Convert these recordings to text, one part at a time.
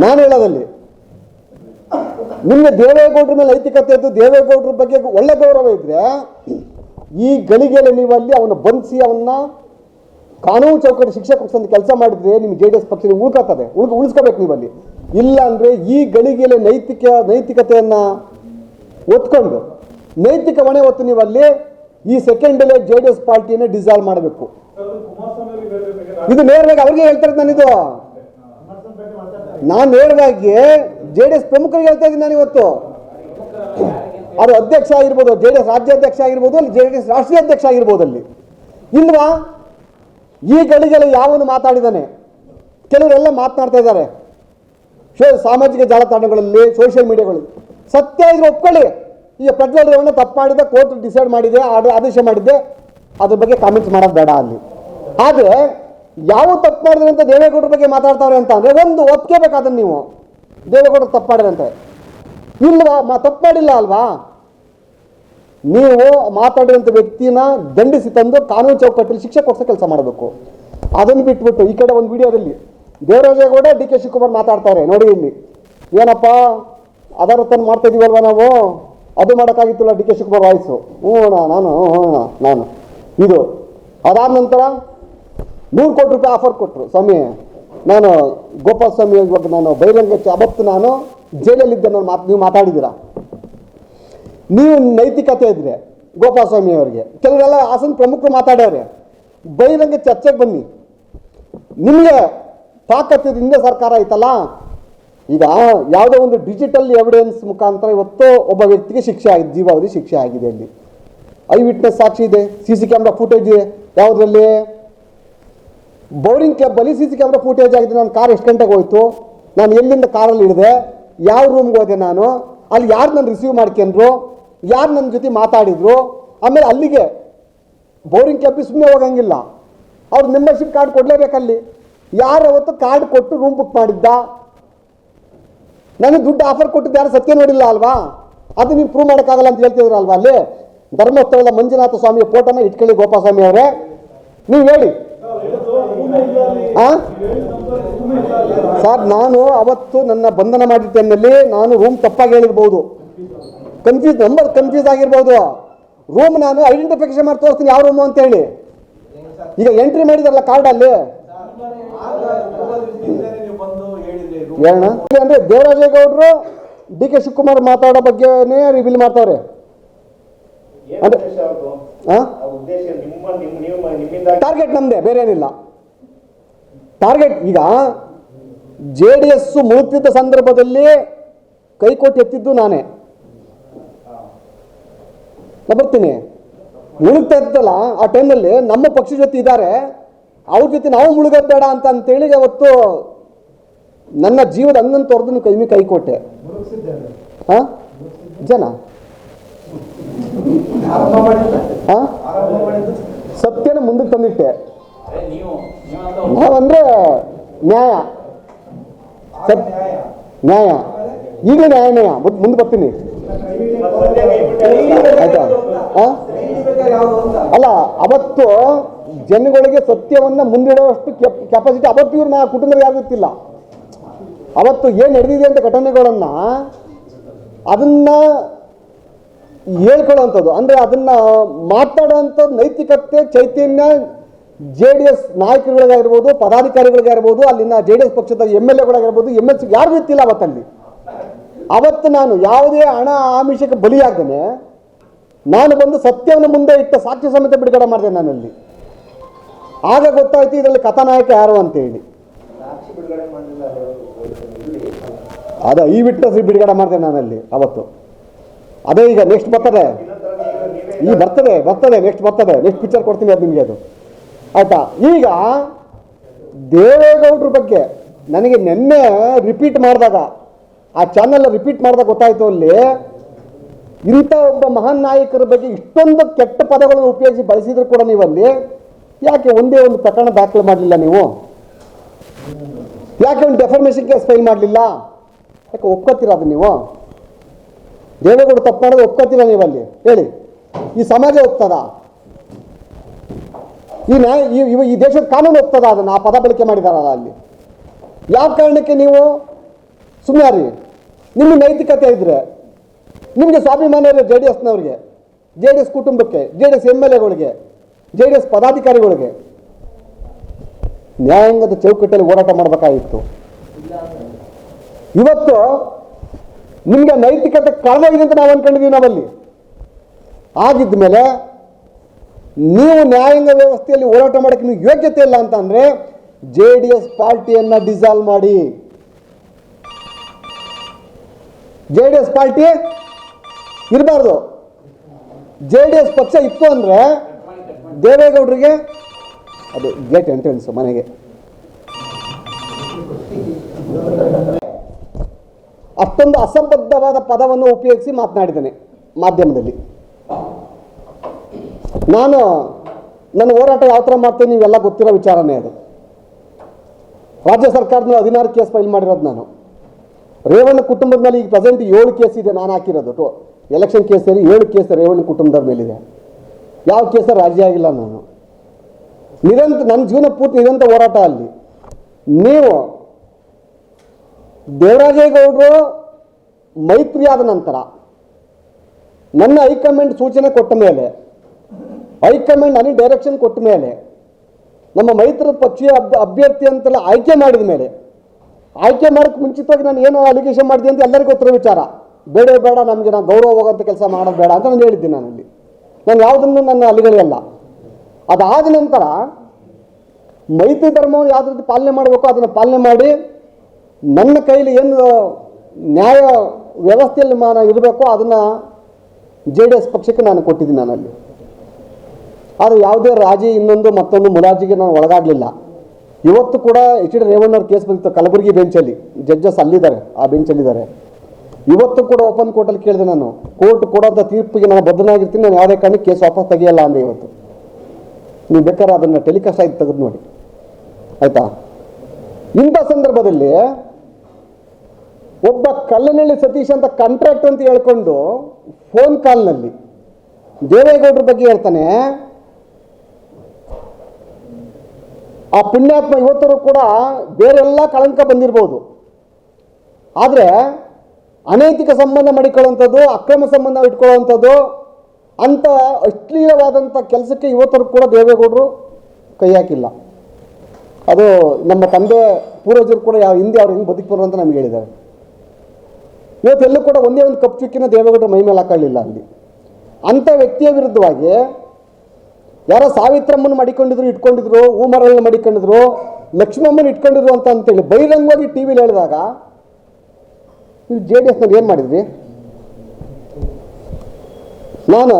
ನಾನು ಹೇಳೋದಲ್ಲಿ ನಿಮ್ಮ ದೇವೇಗೌಡರ ಮೇಲೆ ನೈತಿಕತೆ ಇದ್ದು ದೇವೇಗೌಡರ ಬಗ್ಗೆ ಒಳ್ಳೆ ಗೌರವ ಇದ್ರೆ ಈ ಗಳಿಗೆಯಲ್ಲಿ ನೀವು ಅಲ್ಲಿ ಅವನ ಬಂಧಿಸಿ ಅವನ್ನ ಕಾನೂನು ಚೌಕಟ್ಟು ಶಿಕ್ಷೆ ಕೊಡ್ಸಂತ ಕೆಲಸ ಮಾಡಿದ್ರೆ ನಿಮ್ಗೆ ಜೆ ಡಿ ಎಸ್ ಪಕ್ಷ ಉಳ್ಕೊತದೆ ಉಳ್ಕ ಉಳಿಸ್ಕೋಬೇಕು ನೀವು ಅಲ್ಲಿ. ಇಲ್ಲ ಅಂದ್ರೆ ಈ ಗಳಿಗೆಯಲ್ಲಿ ನೈತಿಕ ನೈತಿಕತೆಯನ್ನ ಒತ್ಕೊಂಡು ನೈತಿಕ ಹೊಣೆ ಹೊತ್ತು ನೀವು ಅಲ್ಲಿ ಈ ಸೆಕೆಂಡಲ್ಲೇ ಜೆ ಡಿ ಎಸ್ ಪಾರ್ಟಿಯನ್ನು ಡಿಸಾಲ್ವ್ ಮಾಡಬೇಕು. ಇದು ನೇರವಾಗಿ ಅವ್ರಿಗೆ ಹೇಳ್ತಾರೆ ನಾನಿದು. ನಾನು ಹೇಳಿದಾಗೆ ಜೆ ಡಿ ಎಸ್ ಪ್ರಮುಖರಿಗೆ ಹೇಳ್ತಾ ಇದ್ದೀನಿ ನಾನು ಇವತ್ತು. ಅದು ಅಧ್ಯಕ್ಷ ಆಗಿರ್ಬೋದು ಜೆ ಡಿ ಎಸ್ ರಾಜ್ಯಾಧ್ಯಕ್ಷ ಆಗಿರ್ಬೋದು, ಅಲ್ಲಿ ಜೆ ಡಿ ಎಸ್ ರಾಷ್ಟ್ರೀಯ ಅಧ್ಯಕ್ಷ ಆಗಿರ್ಬೋದು ಅಲ್ಲಿ. ಇಲ್ವಾ? ಈ ಗಳಿಗೆಲ್ಲ ಯಾವನು ಮಾತಾಡಿದ್ದಾನೆ ಕೆಲವರೆಲ್ಲ ಮಾತನಾಡ್ತಾ ಇದ್ದಾರೆ. ಸಾಮಾಜಿಕ ಜಾಲತಾಣಗಳಲ್ಲಿ ಸೋಷಿಯಲ್ ಮೀಡಿಯಾಗಳಲ್ಲಿ ಸತ್ಯ ಇದ್ರೆ ಒಪ್ಕೊಳ್ಳಿ. ಈಗ ಪ್ರಜ್ವಲ್ ರೇವಣ್ಣ ತಪ್ಪು ಮಾಡಿದೆ ಕೋರ್ಟ್ ಡಿಸೈಡ್ ಮಾಡಿದೆ ಆರ್ಡರ್ ಆದೇಶ ಮಾಡಿದ್ದೆ ಅದ್ರ ಬಗ್ಗೆ ಕಾಮೆಂಟ್ಸ್ ಮಾಡೋದು ಬೇಡ ಅಲ್ಲಿ. ಆದರೆ ಯಾವ ತಪ್ಪು ಮಾಡಿದ್ರೆ ಅಂತ ದೇವೇಗೌಡರ ಬಗ್ಗೆ ಮಾತಾಡ್ತಾವ್ರೆ ಅಂತ ಅಂದರೆ ಒಂದು ಒಪ್ಕೋಬೇಕಾದ್ರೆ ನೀವು. ದೇವೇಗೌಡರು ತಪ್ಪು ಮಾಡಿರಂತೆ ಇಲ್ವಾ? ಮಾ ತಪ್ಪು ಮಾಡಿಲ್ಲ ಅಲ್ವಾ? ನೀವು ಮಾತಾಡಿದಂಥ ವ್ಯಕ್ತಿನ ದಂಡಿಸಿ ತಂದು ಕಾನೂನು ಚೌಕಟ್ಟಲ್ಲಿ ಶಿಕ್ಷೆ ಕೊಡ್ಸೋ ಕೆಲಸ ಮಾಡಬೇಕು. ಅದನ್ನು ಬಿಟ್ಬಿಟ್ಟು ಈ ಕಡೆ ಒಂದು ವಿಡಿಯೋದಲ್ಲಿ ದೇವರಾಜೇಗೌಡ ಡಿ ಕೆ ಶಿವಕುಮಾರ್ ಮಾತಾಡ್ತಾರೆ. ನೋಡಿ ಇಲ್ಲಿ. ಏನಪ್ಪ? ಅದರ ತಂದು ಮಾಡ್ತಾ ಇದೀವಲ್ವ ನಾವು? ಅದು ಮಾಡೋಕ್ಕಾಗಿತ್ತಲ್ಲ ಡಿ ಕೆ ಶಿವಕುಮಾರ್ ವಾಯ್ಸು? ಹ್ಞೂ ನಾನು ಹ್ಞೂ ನಾನು. ಇದು ಅದಾದ ನಂತರ ನೂರು ಕೋಟಿ ರೂಪಾಯಿ ಆಫರ್ ಕೊಟ್ಟರು ಸ್ವಾಮಿ, ನಾನು ಗೋಪಾಲ ಸ್ವಾಮಿ ಇವಾಗ ನಾನು ಬೈರಂಗ ಅವತ್ತು ನಾನು, ಜೈಲಲ್ಲಿದ್ದೆ ನಾನು ಮಾತು ನೀವು ಮಾತಾಡಿದ್ದೀರಾ? ನೀವು ನೈತಿಕತೆ ಇದ್ರೆ ಗೋಪಾಲಸ್ವಾಮಿ ಅವರಿಗೆ. ಕೆಲವರೆಲ್ಲ ಹಾಸನ ಪ್ರಮುಖರು ಮಾತಾಡ್ಯವ್ರೆ ಬೈರಂಗ ಚರ್ಚೆಗೆ ಬನ್ನಿ. ನಿಮಗೆ ತಾಕತ್ತಿದ್ದ ಸರ್ಕಾರ ಐತಲ್ಲ ಈಗ ಯಾವುದೋ ಒಂದು ಡಿಜಿಟಲ್ ಎವಿಡೆನ್ಸ್ ಮುಖಾಂತರ ಇವತ್ತು ಒಬ್ಬ ವ್ಯಕ್ತಿಗೆ ಶಿಕ್ಷೆ ಆಗಿದೆ ಜೀವಾವಧಿ ಶಿಕ್ಷೆ ಆಗಿದೆ ಅಲ್ಲಿ. ಐ ವಿಟ್ನೆಸ್ ಸಾಕ್ಷಿ ಇದೆ ಸಿ ಸಿ ಕ್ಯಾಮ್ರಾ ಫುಟೇಜ್ ಇದೆ. ಯಾವುದರಲ್ಲಿ? ಬೋರಿಂಗ್ ಬಲಿ ಸಿ ಸಿ ಕ್ಯಾಮ್ರಾ ಫುಟೇಜ್ ಆಗಿದೆ. ನನ್ನ ಕಾರ್ ಎಷ್ಟು ಗಂಟೆಗೆ ಹೋಯ್ತು? ನಾನು ಎಲ್ಲಿಂದ ಕಾರಲ್ಲಿ ಇಳಿದೆ? ಯಾವ ರೂಮ್ಗೆ ಹೋದೆ ನಾನು? ಅಲ್ಲಿ ಯಾರು ನನ್ನ ರಿಸೀವ್ ಮಾಡ್ಕೊಂಡ್ರು? ಯಾರು ನನ್ನ ಜೊತೆ ಮಾತಾಡಿದ್ರು? ಆಮೇಲೆ ಅಲ್ಲಿಗೆ ಬೋರಿಂಗ್ ಕ್ಯಾಬ್ ಸುಮ್ಮನೆ ಹೋಗಂಗಿಲ್ಲ. ಅವ್ರು ಮೆಂಬರ್ಶಿಪ್ ಕಾರ್ಡ್ ಕೊಡಲೇಬೇಕಲ್ಲಿ ಯಾರು ಅವತ್ತು ಕಾರ್ಡ್ ಕೊಟ್ಟು ರೂಮ್ ಬುಕ್ ಮಾಡಿದ್ದ? ನನಗೆ ದುಡ್ಡು ಆಫರ್ ಕೊಟ್ಟಿದ್ದು ಯಾರು ಸತ್ಯ ನೋಡಿಲ್ಲ ಅಲ್ವಾ? ಅದು ನೀವು ಪ್ರೂವ್ ಮಾಡೋಕ್ಕಾಗಲ್ಲ ಅಂತ ಹೇಳ್ತಿದ್ರಲ್ವಾ ಅಲ್ಲಿ? ಧರ್ಮಸ್ಥಳದ ಮಂಜುನಾಥ ಸ್ವಾಮಿಯ ಫೋಟೋನ ಇಟ್ಕೊಳ್ಳಿ ಗೋಪಾಸ್ವಾಮಿ ಅವರೇ. ನೀವು ಹೇಳಿ. ಸರ್ ನಾನು ಅವತ್ತು ನನ್ನ ಬಂಧನ ಮಾಡಿದ ಟೈಮ್ನಲ್ಲಿ ನಾನು ರೂಮ್ ತಪ್ಪಾಗಿ ಹೇಳಿರ್ಬೋದು. ಕನ್ಫ್ಯೂಸ್ ನಂಬರ್ ಕನ್ಫ್ಯೂಸ್ ಆಗಿರ್ಬೋದು. ರೂಮ್ ನಾನು ಐಡೆಂಟಿಫಿಕೇಶನ್ ಮಾಡಿ ತೋರಿಸ್ತೀನಿ ಯಾವ ರೂಮು ಅಂತ ಹೇಳಿ ಈಗ ಎಂಟ್ರಿ ಮಾಡಿದಾರಲ್ಲ ಕಾರ್ಡಲ್ಲಿ ಹೇಳೋಣ ಅಂದ್ರೆ ದೇವರಾಜೇಗೌಡರು ಡಿ ಕೆ ಶಿವಕುಮಾರ್ ಮಾತಾಡೋ ಬಗ್ಗೆನೇ ರಿವೀಲ್ ಮಾಡ್ತಾವ್ರೆ ನಿಮ್ಮಿಂದ ಟಾರ್ಗೆಟ್ ನಮ್ದೆ ಬೇರೆ ಏನಿಲ್ಲ ಟಾರ್ಗೆಟ್ ಈಗ ಜೆ ಡಿ ಎಸ್ಸು ಮುಳುಗ್ತಿದ್ದ ಸಂದರ್ಭದಲ್ಲಿ ಕೈಕೊಟ್ಟು ಎತ್ತಿದ್ದು ನಾನೇ. ನಾ ಬರ್ತೀನಿ. ಮುಳುಗ್ತಾ ಇದ್ದಲ್ಲ, ಆ ಟೈಮಲ್ಲಿ ನಮ್ಮ ಪಕ್ಷ ಜೊತೆ ಇದ್ದಾರೆ ಅವ್ರ ಜೊತೆ ನಾವು ಮುಳುಗಬೇಡ ಬೇಡ ಅಂತ ಅಂತೇಳಿ ಅವತ್ತು ನನ್ನ ಜೀವದ ಅಂಗನ ತೊರೆದು ಕೈಮಿ ಕೈ ಕೊಟ್ಟೆ ಹಾ ಜನ? ಹಾ ಸತ್ಯನ ಮುಂದಕ್ಕೆ ತಂದಿಟ್ಟೆ. ನಾವಂದ್ರೆ ನ್ಯಾಯ. ಅಂದ್ರೆ ನ್ಯಾಯ. ಈಗಲೇ ನ್ಯಾಯ ನ್ಯಾಯ. ಮುಂದೆ ಮುಂದೆ ಬರ್ತೀನಿ. ಆಯ್ತಾ? ಅಲ್ಲ ಅವತ್ತು ಜನಗಳಿಗೆ ಸತ್ಯವನ್ನ ಮುಂದಿಡುವಷ್ಟು ಕೆಪಾಸಿಟಿ ಅವತ್ತು ಇವ್ರು ನಾ ಕುಟುಂಬದ ಯಾರು ಗೊತ್ತಿಲ್ಲ. ಅವತ್ತು ಏನು ನಡೆದಿದೆ ಅಂತ ಘಟನೆಗಳನ್ನ ಅದನ್ನ ಹೇಳ್ಕೊಳ್ಳೋವಂಥದ್ದು ಅಂದರೆ ಅದನ್ನ ಮಾತಾಡೋವಂಥ ನೈತಿಕತೆ ಚೈತನ್ಯ ಜೆ ಡಿ ಎಸ್ ನಾಯಕರುಗಳಿಗಾಗಿರ್ಬೋದು ಪದಾಧಿಕಾರಿಗಳಿಗಾಗಿರ್ಬೋದು ಅಲ್ಲಿನ ಜೆ ಡಿ ಎಸ್ ಪಕ್ಷದ ಎಂ ಎಲ್ ಎಗಳಾಗಿರ್ಬೋದು ಎಂ ಎಲ್ ಸಿ ಇತ್ತಿಲ್ಲ ಅವತ್ತಲ್ಲಿ. ಅವತ್ತು ನಾನು ಯಾವುದೇ ಹಣ ಆಮಿಷಕ್ಕೆ ಬಲಿಯಾಗ್ದೇನೆ ನಾನು ಬಂದು ಸತ್ಯವನ್ನು ಮುಂದೆ ಇಟ್ಟ ಸಾಕ್ಷ್ಯ ಸಮೇತ ಬಿಡುಗಡೆ ಮಾಡಿದೆ ನಾನಲ್ಲಿ. ಆಗ ಗೊತ್ತಾಯ್ತು ಇದರಲ್ಲಿ ಕಥಾನಾಯಕ ಯಾರು ಅಂತೇಳಿ. ಬಿಡುಗಡೆ ಮಾಡಲಿಲ್ಲ ಅದ ಈ ವಿಟ್ನೆಸ್ ಬಿಡುಗಡೆ ಮಾಡಿದೆ ನಾನಲ್ಲಿ ಅವತ್ತು. ಅದೇ ಈಗ ನೆಕ್ಸ್ಟ್ ಬರ್ತದೆ. ಈ ಬರ್ತದೆ ಬರ್ತದೆ ನೆಕ್ಸ್ಟ್ ಬರ್ತದೆ. ನೆಕ್ಸ್ಟ್ ಪಿಕ್ಚರ್ ಕೊಡ್ತೀನಿ ಅದು ನಿಮಗೆ ಅದು. ಆಯ್ತಾ ಈಗ ದೇವೇಗೌಡ್ರ ಬಗ್ಗೆ ನನಗೆ ನೆನ್ನೆ ರಿಪೀಟ್ ಮಾಡಿದಾಗ, ಆ ಚಾನಲ್ ರಿಪೀಟ್ ಮಾಡಿದಾಗ ಗೊತ್ತಾಯ್ತು ಅಲ್ಲಿ, ಇಂಥ ಒಬ್ಬ ಮಹಾನ್ ನಾಯಕರ ಬಗ್ಗೆ ಇಷ್ಟೊಂದು ಕೆಟ್ಟ ಪದಗಳನ್ನು ಉಪಯೋಗಿಸಿ ಬಳಸಿದ್ರು ಕೂಡ ನೀವಲ್ಲಿ, ಯಾಕೆ ಒಂದೇ ಒಂದು ಪ್ರಕರಣ ದಾಖಲು ಮಾಡಲಿಲ್ಲ ನೀವು? ಯಾಕೆ ಒಂದು ಡೆಫರ್ಮೇಷನ್ ಕೇಸ್ ಫೈಲ್ ಮಾಡಲಿಲ್ಲ? ಯಾಕೆ ಒಪ್ಕೋತೀರ ಅದು ನೀವು? ದೇವೇಗೌಡ ತಪ್ಪು ಮಾಡೋದು ಒಪ್ಕೋತೀರ ನೀವಲ್ಲಿ? ಹೇಳಿ. ಈ ಸಮಾಜ ಒಪ್ತದ? ಈ ನ್ಯಾಯ ಈ ದೇಶದ ಕಾನೂನು ಒಪ್ತದ ಅದನ್ನು, ಆ ಪದ ಬಳಕೆ ಮಾಡಿದಾರಲ್ಲ ಅಲ್ಲಿ ಯಾವ ಕಾರಣಕ್ಕೆ ನೀವು ಸುಮ್ಮನೆ ರೀ ನಿಮಗೆ ನೈತಿಕತೆ ಇದ್ದರೆ ನಿಮಗೆ ಸ್ವಾಭಿಮಾನ ಇದೆ ಜೆ ಡಿ ಎಸ್ನವ್ರಿಗೆ, ಜೆ ಡಿ ಎಸ್ ಕುಟುಂಬಕ್ಕೆ, J D S M L ಎಗಳಿಗೆ, J D S ಪದಾಧಿಕಾರಿಗಳಿಗೆ ನ್ಯಾಯಾಂಗದ ಚೌಕಟ್ಟಲ್ಲಿ ಹೋರಾಟ ಮಾಡಬೇಕಾಗಿತ್ತು. ಇವತ್ತು ನಿಮಗೆ ನೈತಿಕತೆ ಕಳೆದೋಗಿದೆ ಅಂತ ನಾವು ಅನ್ಕೊಂಡಿದ್ದೀವಿ ನಾವಲ್ಲಿ. ಆಗಿದ್ದ ಮೇಲೆ ನೀವು ನ್ಯಾಯಾಂಗ ವ್ಯವಸ್ಥೆಯಲ್ಲಿ ಹೋರಾಟ ಮಾಡೋಕ್ಕೆ ನಿಮಗೆ ಯೋಗ್ಯತೆ ಇಲ್ಲ ಅಂತ ಅಂದರೆ ಜೆ ಡಿ ಎಸ್ ಪಾರ್ಟಿಯನ್ನು ಡಿಸಾಲ್ವ್ ಮಾಡಿ. ಜೆ ಡಿ ಎಸ್ ಪಾರ್ಟಿ ಇರಬಾರ್ದು. ಜೆ ಡಿ ಎಸ್ ಪಕ್ಷ ಇತ್ತು ಅಂದರೆ ದೇವೇಗೌಡರಿಗೆ ಅದು ಗೇಟ್ ಎಂಟ್ರೆನ್ಸ್ ಮನೆಗೆ. ಅಷ್ಟೊಂದು ಅಸಂಬದ್ಧವಾದ ಪದವನ್ನು ಉಪಯೋಗಿಸಿ ಮಾತನಾಡಿದ್ದೇನೆ ಮಾಧ್ಯಮದಲ್ಲಿ. ನಾನು, ನನ್ನ ಹೋರಾಟ ಯಾವ ಥರ ಮಾಡ್ತೇನೆ ನೀವೆಲ್ಲ ಗೊತ್ತಿರೋ ವಿಚಾರನೇ ಅದು. ರಾಜ್ಯ ಸರ್ಕಾರದ ಹದಿನಾರು ಕೇಸ್ ಫೈಲ್ ಮಾಡಿರೋದು ನಾನು. ರೇವಣ್ಣ ಕುಟುಂಬದ ಮೇಲೆ ಈಗ ಪ್ರೆಸೆಂಟ್ ಏಳು ಕೇಸ್ ಇದೆ, ನಾನು ಹಾಕಿರೋದು. ಟು ಎಲೆಕ್ಷನ್ ಕೇಸ್ ಸೇರಿ ಏಳು ಕೇಸ್ ರೇವಣ್ಣ ಕುಟುಂಬದವ್ರ ಮೇಲಿದೆ. ಯಾವ ಕೇಸ ರಾಜಿ ಆಗಿಲ್ಲ ನಾನು. ನಿರಂತರ ನನ್ನ ಜೀವನ ಪೂರ್ತಿ ನಿರಂತರ ಹೋರಾಟ ಅಲ್ಲಿ. ನೀವು ದೇವರಾಜೇಗೌಡರು ಮೈತ್ರಿ ಆದ ನಂತರ, ನನ್ನ ಹೈಕಮಾಂಡ್ ಸೂಚನೆ ಕೊಟ್ಟ ಮೇಲೆ ಹೈಕಮಾಂಡ್ ನನಗೆ ಡೈರೆಕ್ಷನ್ ಕೊಟ್ಟ ಮೇಲೆ, ನಮ್ಮ ಮೈತ್ರಿ ಪಕ್ಷೀಯ ಅಭ್, ಅಭ್ಯರ್ಥಿ ಅಂತೆಲ್ಲ ಆಯ್ಕೆ ಮಾಡಿದ ಮೇಲೆ, ಆಯ್ಕೆ ಮಾಡೋಕ್ಕೆ ಮುಂಚಿತವಾಗಿ ನಾನು ಏನು ಅಲಿಗೇಷನ್ ಮಾಡಿದೆ ಅಂತ ಎಲ್ಲರಿಗೂ ಉತ್ತರ ವಿಚಾರ. ಬೇಡ ಬೇಡ, ನಮಗೆ ನಾನು ಗೌರವ ಹೋಗೋಂಥ ಕೆಲಸ ಮಾಡೋದು ಬೇಡ ಅಂತ ನಾನು ಹೇಳಿದ್ದೀನಿ ನಾನಲ್ಲಿ ನಾನು ಯಾವುದನ್ನು ನನ್ನ ಅಲ್ಲ. ಅದಾದ ನಂತರ ಮೈತ್ರಿ ಧರ್ಮವನ್ನು ಯಾವ ರೀತಿ ಪಾಲನೆ ಮಾಡಬೇಕು ಅದನ್ನು ಪಾಲನೆ ಮಾಡಿ ನನ್ನ ಕೈಲಿ ಏನು ನ್ಯಾಯ ವ್ಯವಸ್ಥೆಯಲ್ಲಿ ನಾನು ಇರಬೇಕೋ ಅದನ್ನು ಜೆ ಡಿ ಎಸ್ ಪಕ್ಷಕ್ಕೆ ನಾನು ಕೊಟ್ಟಿದ್ದೀನಿ ನಾನಲ್ಲಿ. ಆದರೆ ಯಾವುದೇ ರಾಜಿ ಇನ್ನೊಂದು ಮತ್ತೊಂದು ಮುಲಾಜಿಗೆ ನಾನು ಒಳಗಾಗಲಿಲ್ಲ. ಇವತ್ತು ಕೂಡ ಎಚ್ ಡಿ ರೇವಣ್ಣವ್ರ ಕೇಸ್ ಬಂದಿತ್ತು, ಕಲಬುರಗಿ ಬೆಂಚಲ್ಲಿ. ಜಡ್ಜಸ್ ಅಲ್ಲಿದ್ದಾರೆ, ಆ ಬೆಂಚಲ್ಲಿದ್ದಾರೆ ಇವತ್ತು ಕೂಡ ಓಪನ್ ಕೋರ್ಟಲ್ಲಿ ಕೇಳಿದೆ ನಾನು. ಕೋರ್ಟ್ ಕೊಡೋಂಥ ತೀರ್ಪಿಗೆ ನಾನು ಬದ್ಧನಾಗಿರ್ತೀನಿ, ನಾನು ಯಾವುದೇ ಕಾರಣಕ್ಕೆ ಕೇಸ್ ವಾಪಸ್ ತೆಗಿಯಲ್ಲ ಅಂದೆ ಇವತ್ತು. ನೀವು ಬೇಕಾದ್ರೆ ಅದನ್ನು ಟೆಲಿಕಾಸ್ಟ್ ಆಗಿ ತೆಗೆದು ನೋಡಿ. ಆಯಿತಾ? ಇಂಥ ಸಂದರ್ಭದಲ್ಲಿ ಒಬ್ಬ ಕಲ್ಲನಹಳ್ಳಿ ಸತೀಶ್ ಅಂತ ಕಾಂಟ್ರಾಕ್ಟ್ ಅಂತ ಹೇಳ್ಕೊಂಡು ಫೋನ್ ಕಾಲ್ನಲ್ಲಿ ದೇವೇಗೌಡರ ಬಗ್ಗೆ ಹೇಳ್ತಾನೆ ಆ ಪುಣ್ಯಾತ್ಮ ಇವತ್ತರೂ ಕೂಡ ಬೇರೆಲ್ಲ ಕಳಂಕ ಬಂದಿರ್ಬೋದು. ಆದರೆ ಅನೈತಿಕ ಸಂಬಂಧ ಮಾಡಿಕೊಳ್ಳುವಂಥದ್ದು, ಅಕ್ರಮ ಸಂಬಂಧ ಇಟ್ಕೊಳ್ಳುವಂಥದ್ದು ಅಂಥ ಅಶ್ಲೀಲವಾದಂಥ ಕೆಲಸಕ್ಕೆ ಇವತ್ತರೂ ಕೂಡ ದೇವೇಗೌಡರು ಕೈ ಹಾಕಿಲ್ಲ. ಅದು ನಮ್ಮ ತಂದೆ ಪೂರ್ವಜರು ಕೂಡ ಯಾವ ಹಿಂದೆ ಅವ್ರು ಹೆಂಗೆ ಬದುಕಿದ್ರು ಅಂತ ನಮ್ಗೆ ಹೇಳಿದ್ದಾರೆ. ಇವತ್ತೆಲ್ಲೂ ಕೂಡ ಒಂದೇ ಒಂದು ಕಪ್ ಚುಕ್ಕಿನ ದೇವೇಗೌಡರು ಮೈ ಮೇಲೆ ಹಾಕೊಳ್ಳಿಲ್ಲ ಅಲ್ಲಿ. ಅಂಥ ವ್ಯಕ್ತಿಯ ವಿರುದ್ಧವಾಗಿ ಯಾರೋ ಸಾವಿತ್ರಮ್ಮನ ಮಡಿಕೊಂಡಿದ್ರು, ಇಟ್ಕೊಂಡಿದ್ರು, ಹೂಮರಳನ್ನ ಮಡಿಕೊಂಡಿದ್ರು, ಲಕ್ಷ್ಮಮ್ಮನ ಇಟ್ಕೊಂಡಿದ್ರು ಅಂತ ಅಂತೇಳಿ ಬಹಿರಂಗವಾಗಿ ಟಿ ವಿಲಿ ಹೇಳಿದಾಗ ನೀವು ಜೆ ಡಿ ಎಸ್ನಲ್ಲಿ ಏನು ಮಾಡಿದ್ವಿ ನಾನು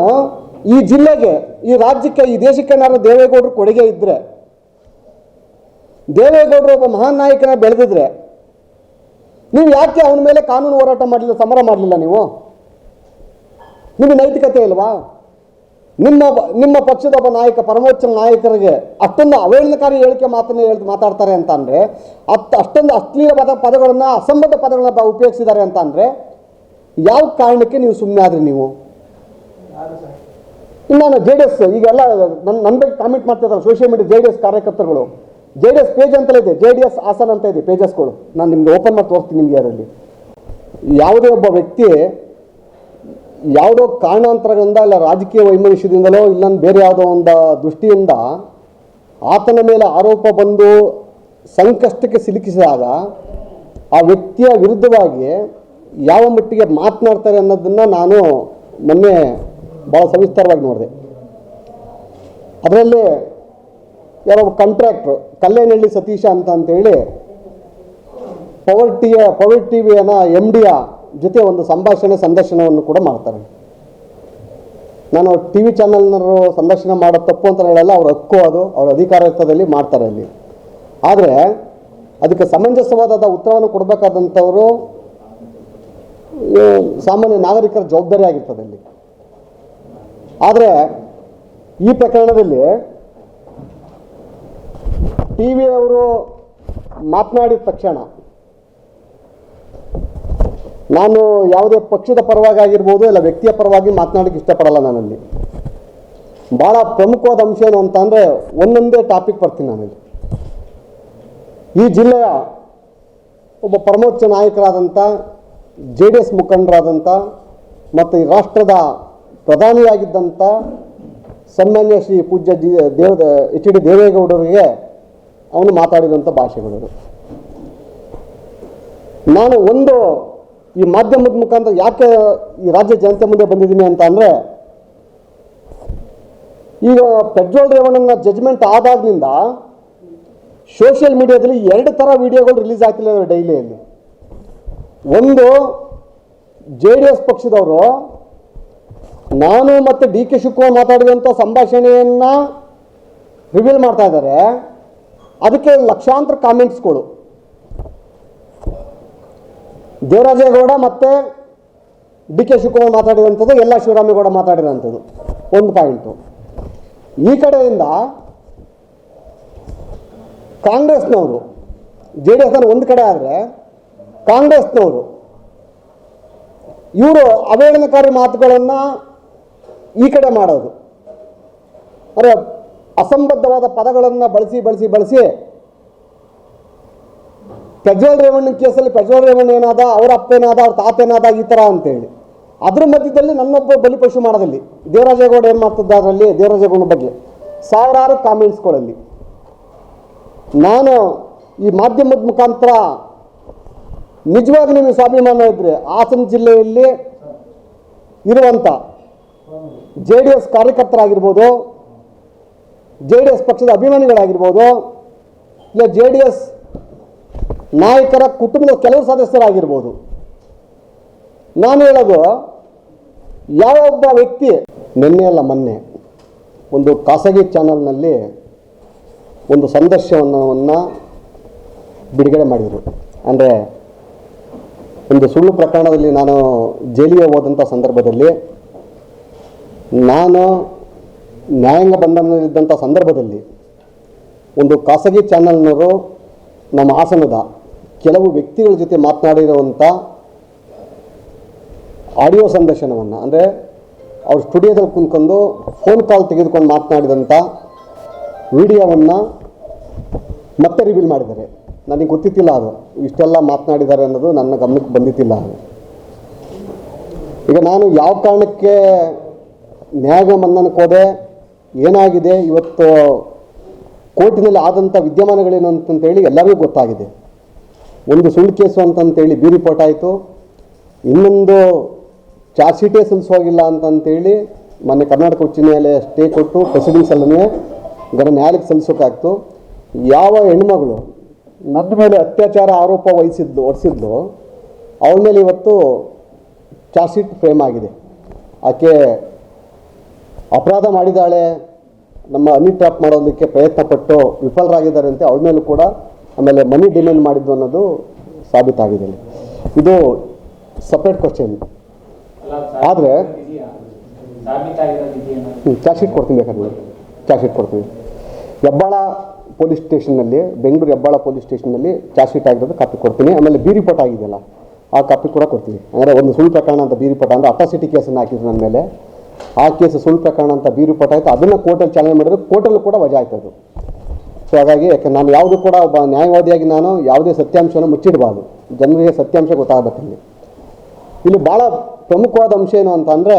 ಈ ಜಿಲ್ಲೆಗೆ, ಈ ರಾಜ್ಯಕ್ಕೆ, ಈ ದೇಶಕ್ಕೆ ಏನಾದ್ರು ದೇವೇಗೌಡರು ಕೊಡುಗೆ ಇದ್ದರೆ ದೇವೇಗೌಡರು ಒಬ್ಬ ಮಹಾನ್ ನಾಯಕನ ಬೆಳೆದಿದ್ರೆ, ನೀವು ಯಾಕೆ ಅವನ ಮೇಲೆ ಕಾನೂನು ಹೋರಾಟ ಮಾಡಲಿಲ್ಲ, ಸಮರ ಮಾಡಲಿಲ್ಲ ನೀವು? ನಿಮಗೆ ನೈತಿಕತೆ ಇಲ್ವಾ? ನಿಮ್ಮ ನಿಮ್ಮ ಪಕ್ಷದ ಒಬ್ಬ ನಾಯಕ ಪರಮೋಚ್ಚ ನಾಯಕರಿಗೆ ಅಷ್ಟೊಂದು ಅವೇಳನಕಾರಿ ಹೇಳಿಕೆ ಮಾತನ್ನು ಹೇಳಿ, ಮಾತಾಡ್ತಾರೆ ಅಂತ ಅಂದರೆ ಅತ್, ಅಷ್ಟೊಂದು ಅಶ್ಲೀಲವಾದ ಪದಗಳನ್ನು, ಅಸಂಬದ್ಧ ಪದಗಳನ್ನ ಉಪಯೋಗಿಸಿದ್ದಾರೆ ಅಂತ ಅಂದರೆ ಯಾವ ಕಾರಣಕ್ಕೆ ನೀವು ಸುಮ್ಮನೆ ಆದರೆ ನೀವು? ನಾನು ಜೆ ಡಿ ಎಸ್, ಈಗೆಲ್ಲ ನನ್ನ ನನ್ನ ಬಗ್ಗೆ ಕಾಮೆಂಟ್ ಮಾಡ್ತಿದ್ದಾರೆ social media J D S ಕಾರ್ಯಕರ್ತರುಗಳು. J D S page ಅಂತಲೇ ಇದೆ, ಜೆ ಡಿ ಎಸ್ ಹಾಸನ್ ಅಂತ ಇದೆ, ಪೇಜಸ್ಗಳು. ನಾನು ನಿಮ್ಗೆ ಓಪನ್ ಮಾಡಿ ತೋರಿಸ್ತೀನಿ ನಿಮಗೆ ಅದರಲ್ಲಿ. ಯಾವುದೇ ಒಬ್ಬ ವ್ಯಕ್ತಿ ಯಾವುದೋ ಕಾರಣಾಂತರಗಳಿಂದ ಇಲ್ಲ ರಾಜಕೀಯ ವೈಮನಸ್ಯದಿಂದಲೋ ಇಲ್ಲ ಬೇರೆ ಯಾವುದೋ ಒಂದು ದೃಷ್ಟಿಯಿಂದ ಆತನ ಮೇಲೆ ಆರೋಪ ಬಂದು ಸಂಕಷ್ಟಕ್ಕೆ ಸಿಲುಕಿಸಿದಾಗ ಆ ವ್ಯಕ್ತಿಯ ವಿರುದ್ಧವಾಗಿ ಯಾವ ಮಟ್ಟಿಗೆ ಮಾತನಾಡ್ತಾರೆ ಅನ್ನೋದನ್ನು ನಾನು ಮೊನ್ನೆ ಭಾಳ ಸವಿಸ್ತಾರವಾಗಿ ನೋಡಿದೆ. ಅದರಲ್ಲಿ ಯಾರೋ ಕಾಂಟ್ರಾಕ್ಟ್ರು ಕಲ್ಲೇನಹಳ್ಳಿ ಸತೀಶ ಅಂತ ಅಂತೇಳಿ ಪವರ್ ಟಿ ಪವರ್ ಅನ್ನ ಎಂ ಡಿಯ ಜೊತೆ ಒಂದು ಸಂಭಾಷಣೆ, ಸಂದರ್ಶನವನ್ನು ಕೂಡ ಮಾಡ್ತಾರೆ. ನಾನು ಟಿ ವಿ ಚಾನಲ್ನವರು ಸಂದರ್ಶನ ಮಾಡೋ ತಪ್ಪು ಅಂತ ಹೇಳಲ್ಲ, ಅವ್ರ ಹಕ್ಕು ಅದು, ಅವ್ರ ಅಧಿಕಾರದಲ್ಲಿ ಮಾಡ್ತಾರೆ ಅಲ್ಲಿ. ಆದರೆ, ಅದಕ್ಕೆ ಸಮಂಜಸವಾದ ಉತ್ತರವನ್ನು ಕೊಡಬೇಕಾದಂಥವರು ಸಾಮಾನ್ಯ ನಾಗರಿಕರ ಜವಾಬ್ದಾರಿ ಆಗಿರ್ತದೆ ಅಲ್ಲಿ. ಆದರೆ, ಈ ಪ್ರಕರಣದಲ್ಲಿ ಟಿ ವಿಯವರು ಮಾತನಾಡಿದ ತಕ್ಷಣ ನಾನು ಯಾವುದೇ ಪಕ್ಷದ ಪರವಾಗಿ ಆಗಿರ್ಬೋದು ಇಲ್ಲ ವ್ಯಕ್ತಿಯ ಪರವಾಗಿ ಮಾತನಾಡೋಕ್ಕೆ ಇಷ್ಟಪಡಲ್ಲ ನಾನಲ್ಲಿ. ಭಾಳ ಪ್ರಮುಖವಾದ ಅಂಶ ಏನು ಅಂತ ಅಂದರೆ ಒಂದೊಂದೇ ಟಾಪಿಕ್ ಬರ್ತೀನಿ ನಾನಲ್ಲಿ. ಈ ಜಿಲ್ಲೆಯ ಒಬ್ಬ ಪರಮೋಚ್ಚ ನಾಯಕರಾದಂಥ, ಜೆ ಡಿ ಎಸ್ ಮುಖಂಡರಾದಂಥ ಮತ್ತು ಈ ರಾಷ್ಟ್ರದ ಪ್ರಧಾನಿಯಾಗಿದ್ದಂಥ ಸನ್ಮಾನ್ಯ ಶ್ರೀ ಪೂಜ್ಯ ಜಿ ದೇವ ಎಚ್ ಡಿ ದೇವೇಗೌಡರಿಗೆ ಅವನು ಮಾತಾಡಿದಂಥ ಭಾಷೆಗಳು. ನಾನು ಒಂದು ಈ ಮಾಧ್ಯಮದ ಮುಖಾಂತರ ಯಾಕೆ ಈ ರಾಜ್ಯ ಜನತೆ ಮುಂದೆ ಬಂದಿದ್ದೀನಿ ಅಂತ ಅಂದರೆ, ಈಗ ಪೆಟ್ರೋಲ್ ರೇವಣ್ಣನ ಜಜ್ಮೆಂಟ್ ಆದಾಗ್ನಿಂದ ಸೋಷಿಯಲ್ ಮೀಡಿಯಾದಲ್ಲಿ ಎರಡು ಥರ ವಿಡಿಯೋಗಳು ರಿಲೀಸ್ ಆಗ್ತಿಲ್ಲ ಡೈಲಿಯಲ್ಲಿ ಒಂದು ಜೆ ಡಿ ಎಸ್ ಪಕ್ಷದವರು, ನಾನು ಮತ್ತು ಡಿ ಕೆ ಶಿವಕುಮಾರ್ ಮಾತಾಡಿದಂಥ ಸಂಭಾಷಣೆಯನ್ನು ರಿವೀಲ್ ಮಾಡ್ತಾ ಇದ್ದಾರೆ. ಅದಕ್ಕೆ ಲಕ್ಷಾಂತರ ಕಾಮೆಂಟ್ಸ್ಗಳು ದೇವರಾಜೇಗೌಡ ಮತ್ತು ಡಿ ಕೆ ಶಿವಕುಮಾರ್ ಮಾತಾಡಿರುವಂಥದ್ದು ಎಲ್ಲ ಶಿವರಾಮೇಗೌಡ ಮಾತಾಡಿರೋಂಥದ್ದು ಒಂದು ಪಾಯಿಂಟು ಈ ಕಡೆಯಿಂದ ಕಾಂಗ್ರೆಸ್ನವರು, ಜೆ ಡಿ ಎಸ್ ಒಂದು ಕಡೆ ಆದರೆ ಕಾಂಗ್ರೆಸ್ನವರು ಇವರು ಅವೇಳನಕಾರಿ ಮಾತುಗಳನ್ನು ಈ ಕಡೆ ಮಾಡೋದು. ಅಂದರೆ ಅಸಂಬದ್ಧವಾದ ಪದಗಳನ್ನು ಬಳಸಿ ಬಳಸಿ ಬಳಸಿ ಪ್ರಜ್ವಲ್ ರೇವಣ್ಣ ಕೇಸಲ್ಲಿ ಪ್ರಜ್ವಲ್ ರೇವಣ್ಣ ಏನಾದ, ಅವರ ಅಪ್ಪೇನಾದ ಅವ್ರ ತಾತೇನಾದ ಈ ಥರ ಅಂತೇಳಿ. ಅದ್ರ ಮಧ್ಯದಲ್ಲಿ ನನ್ನೊಬ್ಬ ಬಲಿಪಶು ಮಾಡೋದಲ್ಲಿ ದೇವರಾಜೇಗೌಡ ಏನು ಮಾಡ್ತಿದ್ದ ಅದರಲ್ಲಿ ದೇವರಾಜೇಗೌಡ ಬಗ್ಗೆ ಸಾವಿರಾರು ಕಾಮೆಂಟ್ಸ್ಗಳಲ್ಲಿ ನಾನು ಈ ಮಾಧ್ಯಮದ ಮುಖಾಂತರ ನಿಜವಾಗಿ ನಿಮಗೆ ಸ್ವಾಭಿಮಾನ ಇದ್ದರೆ ಹಾಸನ ಜಿಲ್ಲೆಯಲ್ಲಿ ಇರುವಂಥ ಜೆ ಡಿ ಎಸ್ ಕಾರ್ಯಕರ್ತರಾಗಿರ್ಬೋದು, ಜೆ ಡಿ ಎಸ್ ಪಕ್ಷದ ಅಭಿಮಾನಿಗಳಾಗಿರ್ಬೋದು, ಇಲ್ಲ ಜೆ ಡಿ ಎಸ್ ನಾಯಕರ ಕುಟುಂಬದ ಕೆಲವು ಸದಸ್ಯರಾಗಿರ್ಬೋದು. ನಾನು ಹೇಳೋದು, ಯಾವೊಬ್ಬ ವ್ಯಕ್ತಿ, ನಿನ್ನೆ ಅಲ್ಲ ಮೊನ್ನೆ, ಒಂದು ಖಾಸಗಿ ಚಾನಲ್ನಲ್ಲಿ ಒಂದು ಸಂದರ್ಶನವನ್ನು ಬಿಡುಗಡೆ ಮಾಡಿದರು. ಅಂದರೆ, ಒಂದು ಸುಳ್ಳು ಪ್ರಕರಣದಲ್ಲಿ ನಾನು ಜೈಲಿಗೆ ಹೋದಂಥ ಸಂದರ್ಭದಲ್ಲಿ, ನಾನು ನ್ಯಾಯಾಂಗ ಬಂಧನದಲ್ಲಿದ್ದಂಥ ಸಂದರ್ಭದಲ್ಲಿ, ಒಂದು ಖಾಸಗಿ ಚಾನಲ್ನವರು ನಮ್ಮ ಹಾಸನದ ಕೆಲವು ವ್ಯಕ್ತಿಗಳ ಜೊತೆ ಮಾತನಾಡಿರುವಂಥ ಆಡಿಯೋ ಸಂದರ್ಶನವನ್ನು, ಅಂದರೆ ಅವ್ರ ಸ್ಟುಡಿಯೋದಲ್ಲಿ ಕುಂತ್ಕೊಂಡು ಫೋನ್ ಕಾಲ್ ತೆಗೆದುಕೊಂಡು ಮಾತನಾಡಿದಂಥ ವಿಡಿಯೋವನ್ನು ಮತ್ತೆ ರಿವೀಲ್ ಮಾಡಿದ್ದಾರೆ. ನನಗೆ ಗೊತ್ತಿತ್ತಿಲ್ಲ ಅದು. ಇಷ್ಟೆಲ್ಲ ಮಾತನಾಡಿದ್ದಾರೆ ಅನ್ನೋದು ನನ್ನ ಗಮನಕ್ಕೆ ಬಂದಿತ್ತಿಲ್ಲ ಅದು. ಈಗ ನಾನು ಯಾವ ಕಾರಣಕ್ಕೆ ನ್ಯಾಯಾಂಗ ಮನ್ನನಕ್ಕೆ ಹೋದೆ ಏನಾಗಿದೆ, ಇವತ್ತು ಕೋರ್ಟಿನಲ್ಲಿ ಆದಂಥ ವಿದ್ಯಮಾನಗಳೇನು ಅಂತಂತೇಳಿ ಎಲ್ಲರಿಗೂ ಗೊತ್ತಾಗಿದೆ. ಒಂದು ಸುಳ್ಳು ಕೇಸು ಅಂತಂತೇಳಿ ಬಿ ರಿಪೋರ್ಟ್ ಆಯಿತು. ಇನ್ನೊಂದು ಚಾರ್ಜ್ ಶೀಟೇ ಸಲ್ಲಿಸೋಗಿಲ್ಲ ಅಂತಂತೇಳಿ ಮೊನ್ನೆ ಕರ್ನಾಟಕ ಉಚ್ಚ ನ್ಯಾಯಾಲಯ ಸ್ಟೇ ಕೊಟ್ಟು ಪ್ರೊಸೀಡಿಂಗ್ಸ್ ಅಲ್ಲೇ ಗಣ ನ್ಯಾಯಾಲಯಕ್ಕೆ ಸಲ್ಲಿಸೋಕ್ಕಾಗ್ತು ಯಾವ ಹೆಣ್ಮಗಳು ನನ್ನ ಮೇಲೆ ಅತ್ಯಾಚಾರ ಆರೋಪ ವಹಿಸಿದ್ದು ಹೊರಿಸಿದ್ಲು ಅವಳ ಮೇಲೆ ಇವತ್ತು ಚಾರ್ಜ್ ಶೀಟ್ ಫ್ರೇಮ್ ಆಗಿದೆ. ಆಕೆ ಅಪರಾಧ ಮಾಡಿದ್ದಾಳೆ, ನಮ್ಮ ಹನಿ ಟ್ರ್ಯಾಪ್ ಮಾಡೋದಕ್ಕೆ ಪ್ರಯತ್ನ ಪಟ್ಟು ವಿಫಲರಾಗಿದ್ದಾರೆ ಅಂತ ಅವಳ ಮೇಲೂ ಕೂಡ ಆಮೇಲೆ ಮನಿ ಡಿಮ್ಯಾಂಡ್ ಮಾಡಿದ್ದು ಅನ್ನೋದು ಸಾಬೀತಾಗಿದೆ. ಇದು ಸಪ್ರೇಟ್ ಕ್ವಶನ್ ಆದರೆ ಚಾರ್ಜ್ ಶೀಟ್ ಕೊಡ್ತೀನಿ ಬೇಕಾದ್ರೆ ಚಾರ್ಜ್ ಶೀಟ್ ಕೊಡ್ತೀನಿ. ಹೆಬ್ಬಾಳ ಪೊಲೀಸ್ ಸ್ಟೇಷನ್ನಲ್ಲಿ ಬೆಂಗಳೂರು ಹೆಬ್ಬಾಳ ಪೊಲೀಸ್ ಸ್ಟೇಷನ್ನಲ್ಲಿ ಚಾರ್ಜ್ ಶೀಟ್ ಆಗಿರೋದು ಕಾಪಿ ಕೊಡ್ತೀನಿ. ಆಮೇಲೆ ಬಿ ರಿಪೋರ್ಟ್ ಆಗಿದೆಯಲ್ಲ, ಆ ಕಾಪಿ ಕೂಡ ಕೊಡ್ತೀನಿ. ಅಂದರೆ ಒಂದು ಸುಳ್ಳು ಪ್ರಕರಣ ಅಂತ ಬಿ ರಿಪೋರ್ಟ್ ಅಂದರೆ ಅಪಾಸಿಟಿ ಕೇಸನ್ನು ಹಾಕಿದ್ರು ನನ್ನ ಮೇಲೆ. ಆ ಕೇಸು ಸುಳ್ಳು ಪ್ರಕರಣ ಅಂತ ಬಿ ರಿಪೋರ್ಟ್ ಆಯಿತು. ಅದನ್ನು ಕೋರ್ಟಲ್ಲಿ ಚಾಲನೆ ಮಾಡಿದ್ರೆ ಕೋರ್ಟಲ್ಲೂ ಕೂಡ ವಜಾ ಆಯ್ತು ಅದು ಸೊ ಹಾಗಾಗಿ ಯಾಕೆ ನಾನು ಯಾವುದು ಕೂಡ ಒಬ್ಬ ನ್ಯಾಯವಾದಿಯಾಗಿ ನಾನು ಯಾವುದೇ ಸತ್ಯಾಂಶವನ್ನು ಮುಚ್ಚಿಡಬಾರ್ದು. ಜನರಿಗೆ ಸತ್ಯಾಂಶ ಗೊತ್ತಾಗಬೇಕಲ್ಲಿ. ಇಲ್ಲಿ ಭಾಳ ಪ್ರಮುಖವಾದ ಅಂಶ ಏನು ಅಂತ ಅಂದರೆ